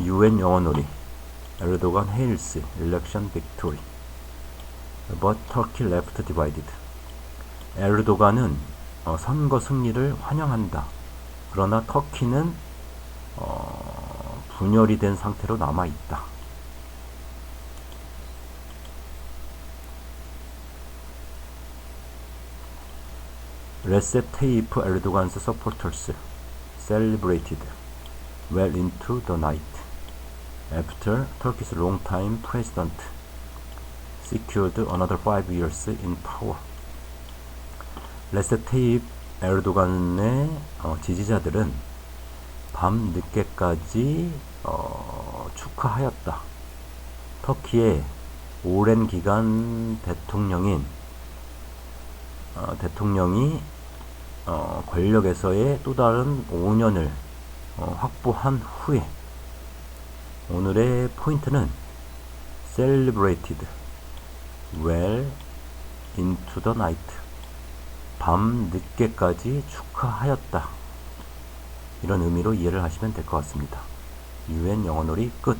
UN 영어놀이 에르도간 헤일스 일렉션 빅토리 But Turkey left divided 에르도간은 어, 선거 승리를 환영한다. 그러나 터키는 어, 분열이 된 상태로 남아 있다. Recep Tayyip Erdogan's supporters celebrated well after Turkey's long-time president secured another five years in power. 레셉 테입 에르도간의 어, 지지자들은 밤 늦게까지 어, 축하하였다. 터키의 오랜 기간 대통령인 어, 대통령이 어, 권력에서의 또 다른 5년을 어, 확보한 후에 오늘의 포인트는 celebrated well into the night 밤 늦게까지 축하하였다 이런 의미로 이해를 하시면 될 것 같습니다. UN 영어놀이 끝